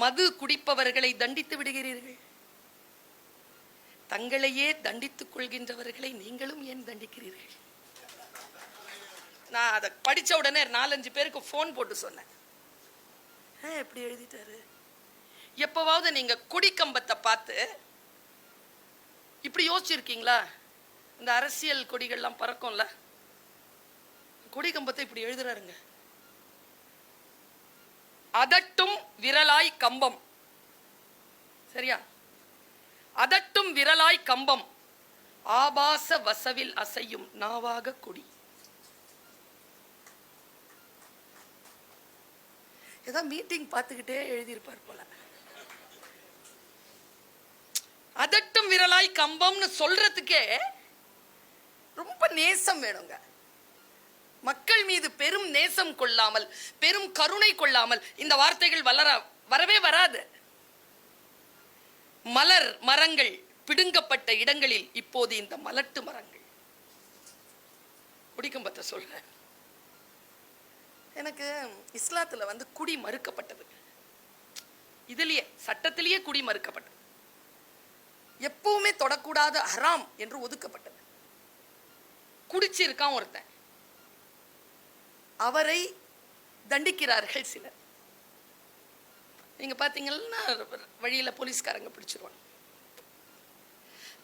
மது குடிப்பவர்களை தண்டித்து விடுகிறீர்கள். தங்களையே தண்டித்துக் கொள்கின்றவர்களை நீங்களும் ஏன் தண்டிக்கிறீர்கள்? நான் அதை படிச்ச உடனே நாலஞ்சு பேருக்கு ஃபோன் போட்டு சொன்னேன். "ஆ, எப்படி எழுதிட்டாரு? எப்பவாவது நீங்க கொடிக்கம்பத்தை பார்த்து இப்படி யோசிச்சிருக்கீங்களா? இந்த அரசியல் கொடிகள்லாம் பறக்கும்ல? கொடிக்கம்பத்தை இப்படி எழுதுறாருங்க. அதட்டும் விரலாய் கம்பம். சரியா? அதட்டும் விரலாய் கம்பம். ஆபாச வசவில் அசையும் நாவாக கொடி. ஏதோ மீட்டிங் பார்த்துக்கிட்டே எழுதியிருப்பார் போல. அதட்டும் விரலாய் கம்பம்னு சொல்றதுக்கே ரொம்ப நேசம் வேணுங்க. மக்கள் மீது பெரும் நேசம் கொள்ளாமல் பெரும் கருணை கொள்ளாமல் இந்த வார்த்தைகள் வளர வரவே வராது. மலர் மரங்கள் பிடுங்கப்பட்ட இடங்களில் இப்போது இந்த மலட்டு மரங்கள். குடிக்கும் பத்த சொல்றேன். எனக்கு இஸ்லாத்துல வந்து குடி மறுக்கப்பட்டது. இதுலயே சட்டத்திலேயே குடி மறுக்கப்பட்டது. எப்பவுமே தொடக்கூடாத ஹராம் என்று ஒதுக்கப்பட்டது. குடிச்சிருக்கான் ஒருத்தன். அவரை தண்டிக்கிறார்கள் சிலர். நீங்க பாத்தீங்கன்னா வழியில போலீஸ்காரங்க பிடிச்சிருவாங்க.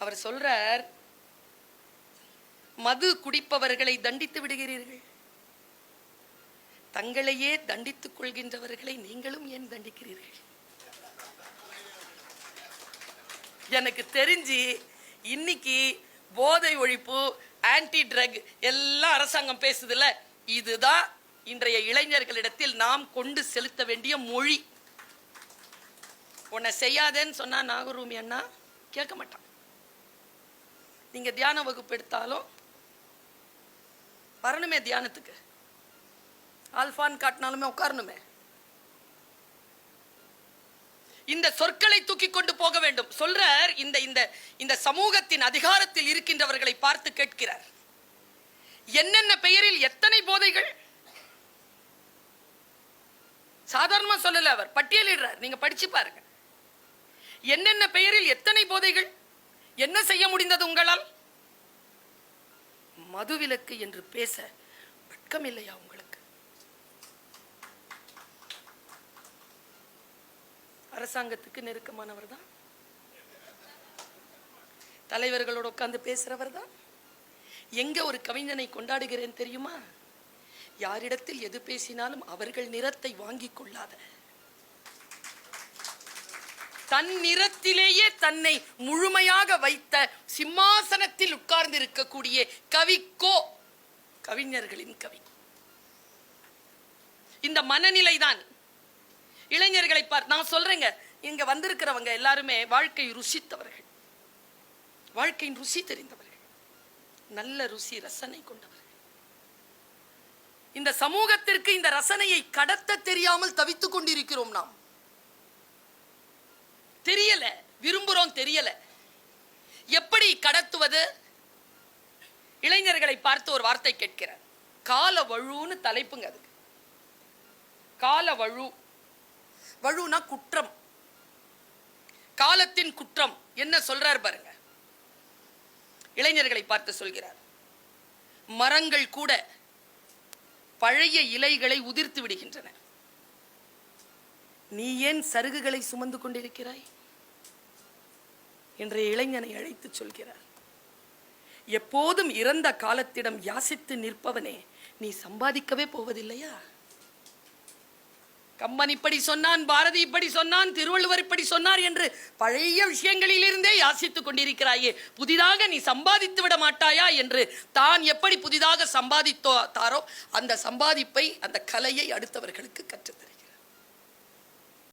அவர் சொல்றார் மது குடிப்பவர்களை தண்டித்து விடுகிறீர்கள். தங்களையே தண்டித்துக் கொள்கின்றவர்களை நீங்களும் ஏன் தண்டிக்கிறீர்கள்? எனக்கு தெரிஞ்சு இன்னைக்கு போதை ஒழிப்பு ஆன்டி ட்ரக் எல்லாம் அரசாங்கம் பேசுதுல இதுதான் இன்றைய இளைஞர்களிடத்தில் நாம் கொண்டு செலுத்த வேண்டிய மொழி. உன்னை செய்யாதேன்னு சொன்னா நாகரூமி அண்ணா கேட்க மாட்டான். நீங்க தியான வகுப்பு எடுத்தாலும் வரணுமே தியானத்துக்கு. ஆல்ஃபான் காட்டினாலுமே உட்காரணுமே. இந்த சொற்களை தூக்கி கொண்டு போக வேண்டும். சொல்றார் இந்த இந்த இந்த சமூகத்தின் அதிகாரத்தில் இருக்கின்றவர்களை பார்த்து கேட்கிறார். என்னென்ன பெயரில் எத்தனை போதைகள்? சாதாரணமா சொல்லல அவர். பட்டியலிடுறார். நீங்க படிச்சு பாருங்க. என்னென்ன பெயரில் எத்தனை போதைகள்? என்ன செய்ய முடிந்தது உங்களால்? மதுவிலக்கு என்று பேச வெட்கம் இல்லையா உங்களுக்கு? அரசாங்கத்துக்கு நெருக்கமானவர் தான் தலைவர்களோட உட்கார்ந்து பேசுறவர் தான் எங்க ஒரு கவிஞனை கொண்டாடுகிறேன் தெரியுமா? யாரிடத்தில் எது பேசினாலும் அவர்கள் நிறத்தை வாங்கிக் கொள்ளாத. தன் நிறத்திலேயே தன்னை முழுமையாக வைத்த சிம்மாசனத்தில் உட்கார்ந்து இருக்கக்கூடிய கவிக்கோ கவிஞர்களின் கவி. இந்த மனநிலைதான். இளைஞர்களை பார் நான் சொல்றேங்க இங்க வந்திருக்கிறவங்க எல்லாருமே வாழ்க்கை ருசித்தவர்கள். வாழ்க்கையின் ருசி தெரிந்தவர்கள். நல்ல ருசி ரசனை கொண்டவர். இந்த சமூகத்திற்கு இந்த ரசனையை கடத்த தெரியாமல் தவித்துக் கொண்டிருக்கிறோம் நாம். தெரியல விரும்புறோம் தெரியல. எப்படி கடத்துவது? இளைஞர்களை பார்த்து ஒரு வார்த்தை கேட்கிறார். கால வழுன்னு தலைப்புங்க அதுக்கு. கால வழு. வழுனா குற்றம். காலத்தின் குற்றம். என்ன சொல்றார் பாருங்க. இளைஞர்களை பார்த்து சொல்கிறார். மரங்கள் கூட பழைய இலைகளை உதிர்த்து விடுகின்றன. நீ ஏன் சருகுகளை சுமந்து கொண்டிருக்கிறாய்? என்ற இளைஞனை அழைத்து சொல்கிறார். எப்போதும் இறந்த காலத்திடம் யாசித்து நிற்பவனே நீ சம்பாதிக்கவே போவதில்லையா? கம்பன் இப்படி சொன்னான் பாரதி இப்படி சொன்னான் திருவள்ளுவர் இப்படி சொன்னார் என்று பழைய விஷயங்களிலிருந்தே யாசித்துக் கொண்டிருக்கிறாயே. புதிதாக நீ சம்பாதித்து விட மாட்டாயா என்று தான் எப்படி புதிதாக சம்பாதித்தோ தாரோ அந்த சம்பாதிப்பை அந்த கலையை அடுத்தவர்களுக்கு கற்றுத்தரு